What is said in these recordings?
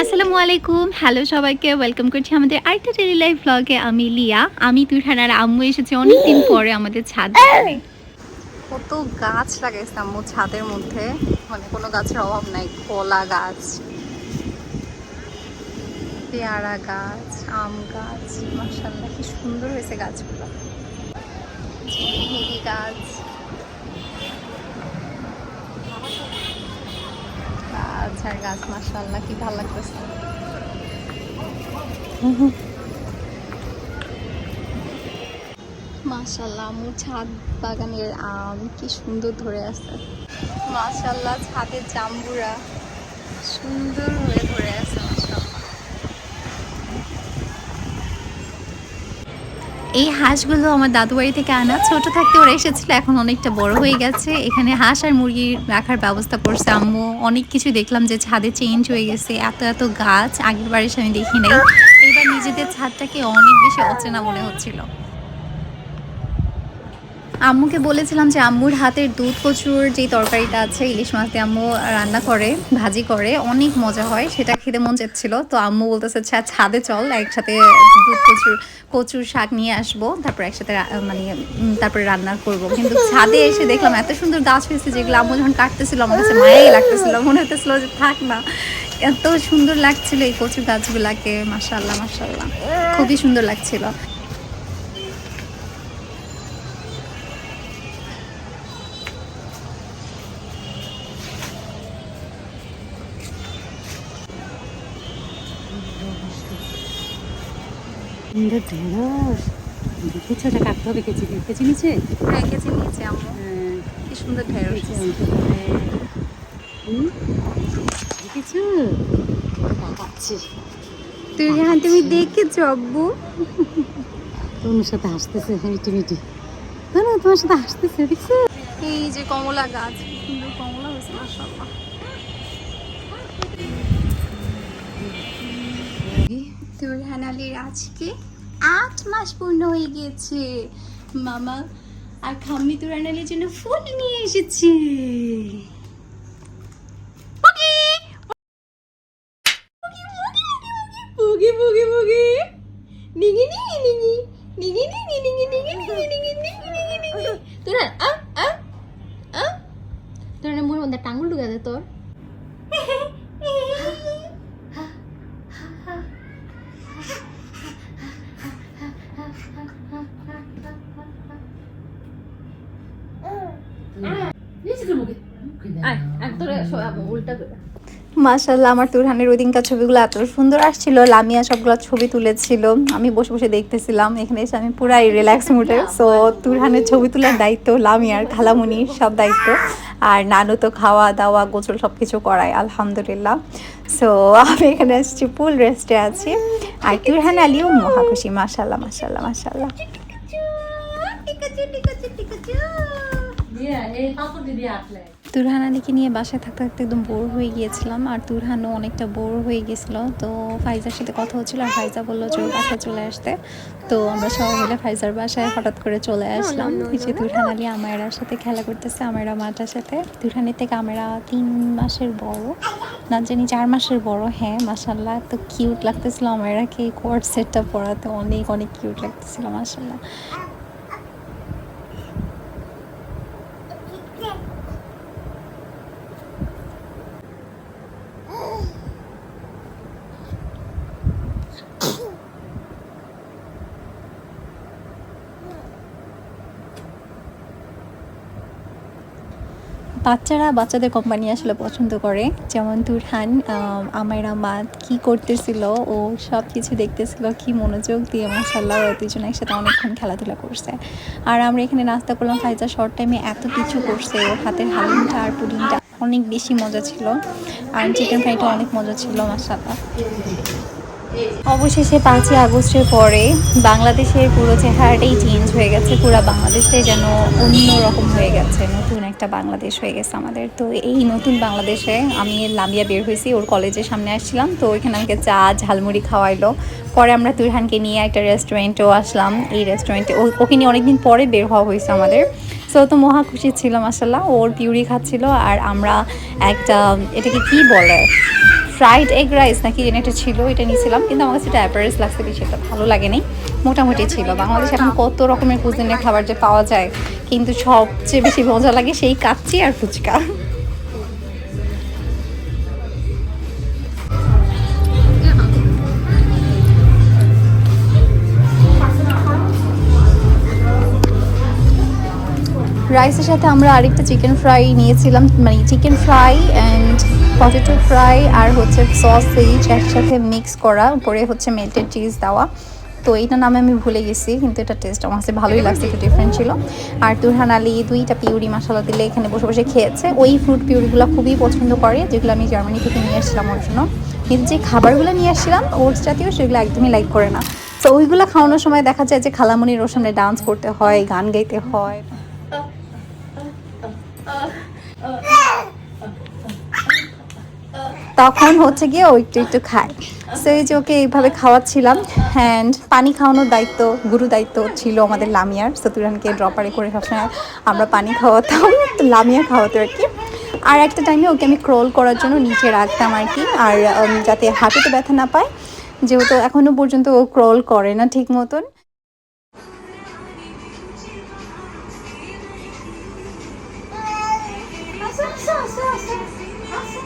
আসসালামু আলাইকুম। হ্যালো সবাইকে। ওয়েলকাম করছি আমাদের আরেকটা ডেলি লাইফ ব্লগে আমি লিয়া। আমি তুইঠান আর আম্মু এসেছি অনেকদিন পরে আমাদের ছাদ। কত গাছ লাগাইছে আম্মু ছাদের মধ্যে। মানে কোনো গাছের অভাব নাই। কলা গাছ পেয়ারা গাছ আম গাছ মাসাল্লাহ কি সুন্দর হয়েছে গাছগুলো। গাছ গাছ আর গাছ মাসাল্লাহ কি ভালো লাগতেছে। মাশাল্লাহ আমার ছাদ বাগানের আম কি সুন্দর ধরে আছে। মাশাল্লাহ ছাদের জাম্বুরা সুন্দর হয়ে ধরে আছে মাশাল্লাহ এই হাঁসগুলো আমার দাদু বাড়ি থেকে আনা, ছোট থাকতে ওরা এসেছিল, এখন অনেকটা বড় হয়ে গেছে। এখানে হাঁস আর মুরগি রাখার ব্যবস্থা করছে আম্মু। অনেক কিছু দেখলাম যে ছাদে চেঞ্জ হয়ে গেছে। এত এত গাছ, আগের বারে আমি দেখি নাই। এবার নিজেদের ছাদটাকে অনেক বেশি অচেনা মনে হচ্ছিল। আম্মুকে বলেছিলাম যে আম্মুর হাতের দুধ কচুর যে তরকারিটা আছে ইলিশ মাছ দিয়ে আম্মু রান্না করে ভাজি করে অনেক মজা হয় সেটা খেতে মন চাচ্ছিল। তো আম্মু বলতেছে "আচ্ছা, ছাদে চল একসাথে দুধ কচুর কচুর শাক নিয়ে আসব তারপর একসাথে মানে তারপরে রান্না করব। কিন্তু ছাদে এসে দেখলাম এত সুন্দর গাছ হয়েছে যেগুলো আম্মু যখন কাটতেছিল আমার কাছে মায়াই লাগতেছিল মনে হতেছিল যে থাক না। এত সুন্দর লাগছিল এই কচু গাছগুলাকে মাসাল্লাহ মাসাল্লাহ খুবই সুন্দর লাগছিল। সুন্দর ঢেঁড়স দেখেছ? ওটা কাটতে হবে কেচি দিয়ে। কেচি নিচে হ্যাঁ কেজি নিয়েছি আম্মু। হ্যাঁ। কি সুন্দর ঢেঁড়স কেচি? দেখেছ? পাচ্ছি তুই হ্যাঁ তুমি দেখেছ আব্বু? তোমার সাথে হাসতেছে মিটি মিটি। না তোমার সাথে হাসতেছে দেখছ? এই যে কমলা গাছ সুন্দর কমলা হয়েছে মাশাআল্লাহ। তো হ্যানালির আজকে আট মাস পূর্ণ হয়ে গেছে মামা আর খাম্মি তো হ্যানালির জন্য ফোন নিয়ে এসেছি তোর টাঙ্গুল ঢুকাতে তোর মাশাল্লাহ আমার তুরহানের ওই দিনকার ছবিগুলো এত সুন্দর আসছিল। লামিয়া সবগুলো ছবি তুলেছিল। আমি বসে বসে দেখতেছিলাম। এখানে এসে আমি পুরাই রিল্যাক্স মুডে সো তুরহানের ছবি তোলার দায়িত্ব, লামিয়ার, খালামুনির সব দায়িত্ব। আর নানু তো খাওয়া, দাওয়া, গোসল সব কিছু করায় আলহামদুলিল্লাহ। সো আমি এখানে এসেছি ফুল রেস্টে আছি। আর তুরহান আলীও মহা খুশি মাশাল্লাহ মাশাল্লাহ মাশাল্লাহ তুরহান আলীকে নিয়ে বাসায় থাকতে থাকতে একদম বোর হয়ে গিয়েছিলাম আর তুরহানও অনেকটা বোর হয়ে গিয়েছিল। তো ফাইজার সাথে কথা হচ্ছিল আর ফাইজা বলল যে ওর বাসায় চলে আসতে। তো আমরা সবাই মিলে ফাইজার বাসায় হঠাৎ করে চলে আসলাম। এই যে তুরহান আলী আমায়রার সাথে খেলা করতেছে আমায়রা মাটার সাথে। তুরহানের থেকে আমরা তিন মাসের বড়। না জানি চার মাসের বড় হ্যাঁ মাসাল্লাহ তো কিউট লাগতেছিল আমায়রাকে এই কোয়ার্ড সেটটা পরাতে অনেক অনেক কিউট লাগতেছিল মাসাল্লাহ বাচ্চারা বাচ্চাদের কোম্পানি আসলে পছন্দ করে। যেমন তুরহান আম, আমায়রা মা কি করতেছিল ও সব কিছু দেখতেছিল কি মনোযোগ দিয়ে মাসাল্লাহ ওরা দুজন একসাথে অনেকক্ষণ খেলাধুলা করছে। আর আমরা এখানে নাস্তা করলাম ফাইজা শর্ট টাইমে এত কিছু করছে ওর হাতের হালিমটা আর পুডিংটা। অনেক বেশি মজা ছিল। আর চিকেন ফ্রাইটা অনেক মজা ছিল মাসাল্লাহ অবশেষে পাঁচই আগস্টের পরে বাংলাদেশের পুরো চেহারাটাই চেঞ্জ হয়ে গেছে, পুরো বাংলাদেশটাই যেন অন্য রকম হয়ে গেছে, নতুন একটা বাংলাদেশ হয়ে গেছে আমাদের। তো এই নতুন বাংলাদেশে আমি লামিয়া বের হয়েছি, ওর কলেজের সামনে আসছিলাম, তো ওইখানে আমাকে চা, ঝালমুড়ি খাওয়াইলো। পরে আমরা তুরহানকে নিয়ে একটা রেস্টুরেন্টেও আসলাম। এই রেস্টুরেন্টে ওকে নিয়ে অনেকদিন পরে বের হওয়া হয়েছে আমাদের। সো তো মহা খুশি ছিল মাসাল্লাহ ওর পিউরি খাচ্ছিল, আর আমরা একটা, এটাকে কি বলে? ফ্রাইড এগ রাইস নাকি যেন একটা ছিল, এটা নিয়েছিলাম। কিন্তু আমার কাছে এটা অ্যাপারেস লাগছে বেশি একটা ভালো লাগে লাগেনি। মোটামুটি ছিল। বাংলাদেশে এখন কত রকমের কুজিনের খাবার যে পাওয়া যায়, কিন্তু সবচেয়ে বেশি মজা লাগে সেই কাচ্চি আর ফুচকা। রাইসের সাথে আমরা আরেকটা চিকেন ফ্রাই নিয়েছিলাম মানে chicken fry and potato fry আর হচ্ছে সসেজ একসাথে মিক্স করা উপরে হচ্ছে মেল্টেড চিজ দেওয়া। তো এইটা নামে আমি ভুলে গেছি কিন্তু এটা টেস্ট আমার কাছে ভালোই লাগছে একটু ডিফারেন্ট ছিল। আর তুরহান আলী দুইটা পিউরি মশলা দিলে এখানে বসে বসে খেয়েছে। ওই ফ্রুট পিউরিগুলো খুবই পছন্দ করে যেগুলো আমি জার্মানি থেকে নিয়ে এসেছিলাম ওর জন্য। কিন্তু যে খাবারগুলো নিয়ে আসছিলাম ওটস জাতীয় সেগুলো একদমই লাইক করে না। তো ওইগুলো খাওয়ানোর সময় দেখা যায় যে খালামণির ওর সামনে ডান্স করতে হয় গান গাইতে হয়। তখন হচ্ছে গিয়ে ও একটু একটু খায়। সো এই যে ওকে এইভাবে খাওয়াচ্ছিলাম অ্যান্ড পানি খাওয়ানোর দায়িত্ব, গুরু দায়িত্ব ছিল আমাদের লামিয়ার, সতুরানকে ড্রপারে করে সবসময় আমরা পানি খাওয়াতাম লামিয়া খাওয়াতো আর কি। আর একটা টাইমে ওকে আমি ক্রল করার জন্য নিচে রাখতাম আর কি, আর যাতে হাঁটুতে ব্যথা না পায়, যেহেতু এখনও পর্যন্ত ও ক্রল করে না ঠিক মতন। খালামণির নাচ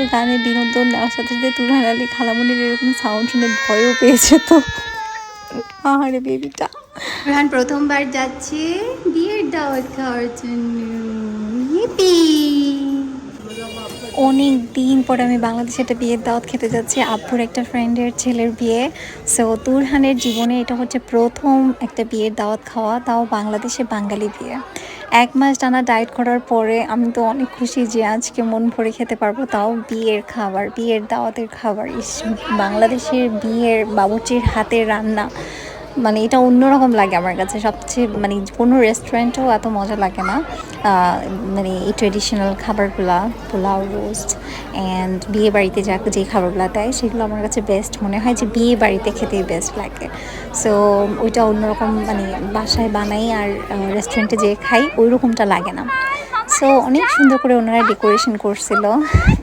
ও গানে বিনোদন নেওয়ার সাথে সাথে তুরহান আলী খালামণির এরকম সাউন্ড শুনে ভয়ও পেয়েছে তো। আহারে বেবিটা তুরহান প্রথমবার যাচ্ছে। বিয়ের দাওয়াত খাওয়ার জন্য। ইপি অনেক দিন পরে আমি বাংলাদেশে একটা বিয়ের দাওয়াত খেতে যাচ্ছি আব্বুর একটা ফ্রেন্ডের ছেলের বিয়ে। সো তুরহানের জীবনে এটা হচ্ছে প্রথম একটা বিয়ের দাওয়াত খাওয়া তাও বাংলাদেশে বাঙালি বিয়ে। এক মাস টানা ডায়েট করার পরে আমি তো অনেক খুশি যে আজকে মন ভরে খেতে পারব, তাও বিয়ের খাবার, বিয়ের দাওয়াতের খাবার। ইস, বাংলাদেশের বিয়ের বাবুচির হাতের রান্না। মানে এটা অন্যরকম লাগে আমার কাছে। সবচেয়ে মানে কোনো রেস্টুরেন্টেও এত মজা লাগে না। মানে এই ট্রেডিশনাল খাবারগুলা, পোলাও রোস্ট অ্যান্ড বিয়ে বাড়িতে যা যে খাবারগুলো দেয়, সেগুলো আমার কাছে বেস্ট মনে হয় যে বিয়ে বাড়িতে খেতেই বেস্ট লাগে। সো ওইটা অন্যরকম মানে বাসায় বানাই আর রেস্টুরেন্টে যেয়ে খাই ওই রকমটা লাগে না। সো অনেক সুন্দর করে ওনারা ডেকোরেশন করছিল।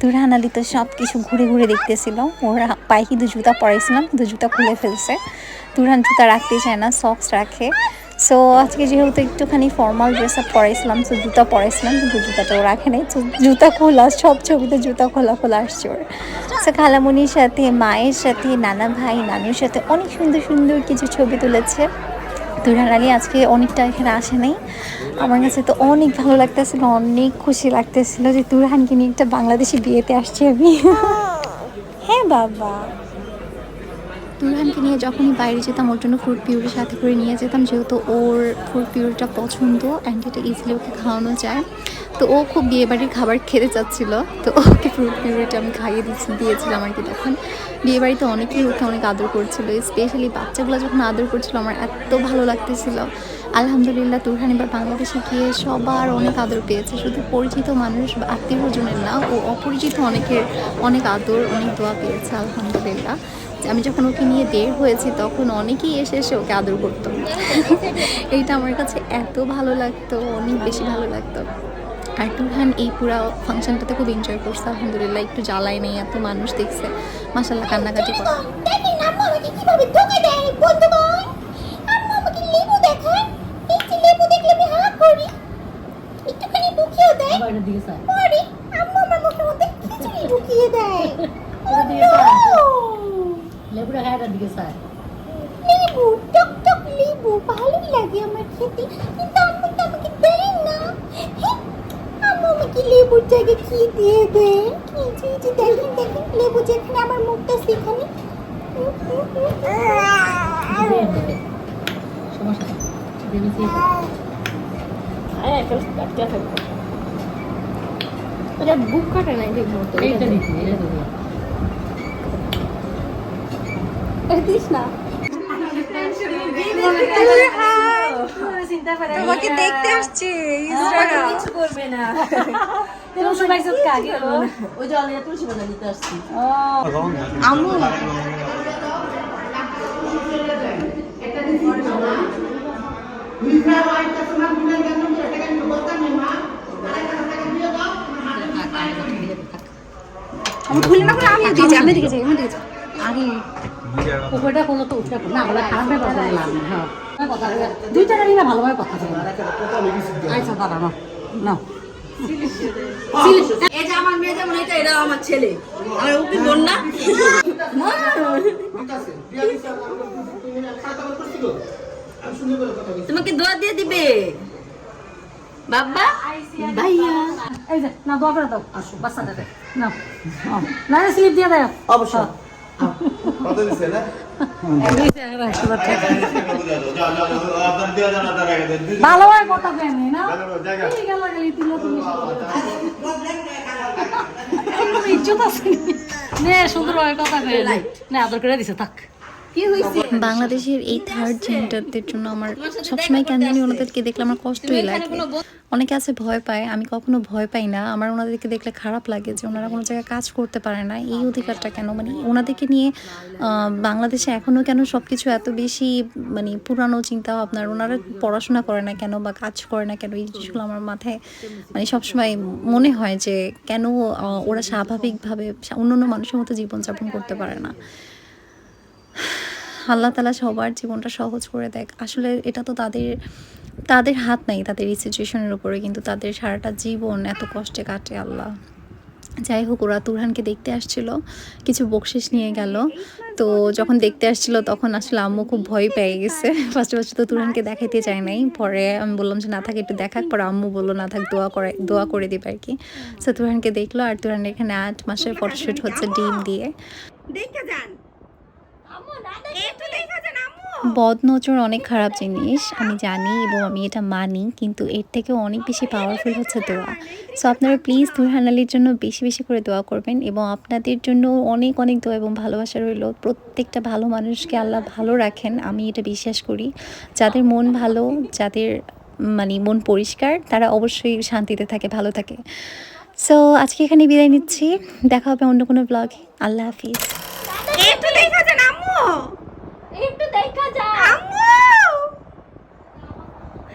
দুরহান আলী তো সব কিছু ঘুরে ঘুরে দেখতেছিল। ওরা পায়ে কিন্তু জুতা পরাইছিলাম, কিন্তু জুতা খুলে ফেলছে। দুরহান জুতা রাখতে চায় না সক্স রাখে। সো আজকে যেহেতু একটুখানি ফর্মাল ড্রেস আপ পরাইছিলাম, তো জুতা পরাইছিলাম, কিন্তু জুতাটাও রাখে নাই। তো জুতা খোলা, সব ছবিতে জুতা খোলা খোলা আসছে ওর। সো খালামণির সাথে, মায়ের সাথে, নানা ভাই, নানুর সাথে অনেক সুন্দর সুন্দর কিছু ছবি তুলেছে। তুরান আলী আজকে অনেকটা এখানে আসে নাই। আমার কাছে তো অনেক ভালো লাগতেছিল, অনেক খুশি লাগতেছিল যে তুরহানকে নিয়ে একটা বাংলাদেশি বিয়েতে আসছি আমি। হ্যাঁ বাবা। তুরহানকে নিয়ে যখনই বাইরে যেতাম, ওর জন্য ফ্রুট পিউরি সাথে করে নিয়ে যেতাম, যেহেতু ওর ফ্রুট পিউরিটা পছন্দ অ্যান্ড এটা ইজিলি ওকে খাওয়ানো যায়। তো ও খুব বিয়েবাড়ির খাবার খেতে চাচ্ছিল, তো ওকে ফ্রুট পিউরিটা আমি খাইয়ে দিচ্ছি, দিয়েছিলাম আর কি তখন। বিয়েবাড়িতে অনেকেই ওকে অনেক আদর করছিল স্পেশালি বাচ্চাগুলো যখন আদর করছিল, আমার এত ভালো লাগতেছিল। আলহামদুলিল্লাহ, তুরহান এবার বাংলাদেশে গিয়ে সবার অনেক আদর পেয়েছে, শুধু পরিচিত মানুষ আত্মীয় স্বজনের না, ও অপরিচিত অনেকের অনেক আদর, অনেক দোয়া পেয়েছে, আলহামদুলিল্লাহ। আমি যখন ওকে নিয়ে বের হয়েছি তখন অনেকেই এসে এসে ওকে আদর করতো। এইটা আমার কাছে এত ভালো লাগতো অনেক বেশি ভালো লাগতো। আর টুরহান এই পুরো ফাংশনটাতে খুব এনজয় করছে আলহামদুলিল্লাহ। একটু জ্বালাই নেই এত মানুষ দেখছে। মাসাল্লাহ কান্নাকাটি করে। দেখেন আম্মু আমাকে দেয় ঢুকিয়ে লেবুটা খায় দিকে চাই লেবু টক টক লেবু ভালোই লাগে আমার খেতে। কিন্তু আম্মু তো আমাকে দেয় না। হ্যাঁ, আম্মু আমাকে লেবুর জায়গায় কি দিয়ে দেয়? কি যে দেখেন দেখেন লেবু যেখানে আমার মুখটা সেখানে। সমস্যা এটা বুক কাটে নাই ঠিক মতো। এইটা দিকে এটা দিকে দিস না। তোমাকে দেখতে আসছে কিছু করবে না। এরকম সময় সত্যি আগে ওই জলে তুলসী পাতা দিতে আসছি। আমু। আমি খুলে না করে আমি দিয়ে আমি দিকে যাই। আগে পুকুরটা কোনো তো উঠে না বলে খারাপ ব্যাপার করে লাভ নেই হ্যাঁ। কথা দুইটা গাড়ি না ভালোভাবে কথা বলে। আচ্ছা দাঁড়া না না এই যে আমার মেয়ে যেমন এটা এটা আমার ছেলে। বোন না তোমাকে দোয়া দিয়ে দিবে। বাবা। ভাইয়া। এই যে না দোয়া করে দাও। আসো। না না স্লিপ দিয়ে দাও অবশ্যই। কত দিছে না? ভালোভাবে কথা কেন না? ইচ্ছুত আছে নে? হয় কথা কেন না আদর করে দিছে থাক। বাংলাদেশের এই থার্ড জেন্ডারদের জন্য আমার সবসময় কেন জানি ওনাদেরকে দেখলে আমার কষ্টই লাগে। অনেকে আছে ভয় পায়, আমি কখনো ভয় পাই না। আমার ওনাদেরকে দেখলে খারাপ লাগে যে ওনারা কোনো জায়গায় কাজ করতে পারে না। এই অধিকারটা কেন? মানে ওনাদেরকে নিয়ে বাংলাদেশে এখনও কেন সব কিছু এত বেশি মানে পুরানো চিন্তা ভাবনার ওনারা পড়াশোনা করে না কেন বা কাজ করে না কেন? এই জিনিসগুলো আমার মাথায় মানে সবসময় মনে হয় যে কেন ওরা স্বাভাবিকভাবে অন্য অন্য মানুষের মতো জীবনযাপন করতে পারে না। আল্লাহ তালা সবার জীবনটা সহজ করে দেখ। আসলে এটা তো তাদের তাদের হাত নাই তাদের এই সিচুয়েশনের উপরে, কিন্তু তাদের সারাটা জীবন এত কষ্টে কাটে আল্লাহ। যাই হোক, ওরা তুরহানকে দেখতে আসছিল, কিছু বকশিস নিয়ে গেল। তো যখন দেখতে আসছিল, তখন আসলে আম্মু খুব ভয় পেয়ে গেছে। ফার্স্ট ফার্স্ট তো তুরহানকে দেখাইতে চায় নাই। পরে আমি বললাম যে, না থাক, একটু দেখাক পরে আম্মু বলল, না থাক, দোয়া করে দোয়া করে দিবে আর কি। সো তুরহানকে দেখল, আর তুরহানের এখানে আট মাসের ফটোশ্যুট হচ্ছে ডিম দিয়ে। দেখে যান একটু দেখে যান আম্মু বদনজর অনেক খারাপ জিনিস আমি জানি এবং আমি এটা মানি কিন্তু এর থেকেও অনেক বেশি পাওয়ারফুল হচ্ছে দোয়া। সো আপনারা প্লিজ তুরহান আলীর জন্য বেশি বেশি করে দোয়া করবেন এবং আপনাদের জন্য অনেক অনেক দোয়া এবং ভালোবাসা রইল। প্রত্যেকটা ভালো মানুষকে আল্লাহ ভালো রাখেন আমি এটা বিশ্বাস করি। যাদের মন ভালো যাদের মানে মন পরিষ্কার তারা অবশ্যই শান্তিতে থাকে ভালো থাকে। সো আজকে এখানে বিদায় নিচ্ছি দেখা হবে অন্য কোনো ব্লগে আল্লাহ হাফিজ। একটু দেখে যান আম্মু!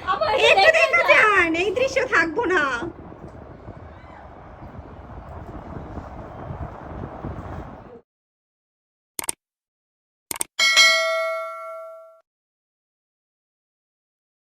একটু দেখা যা আম্মু একটু দেখে যান এই দৃশ্য থাকব না।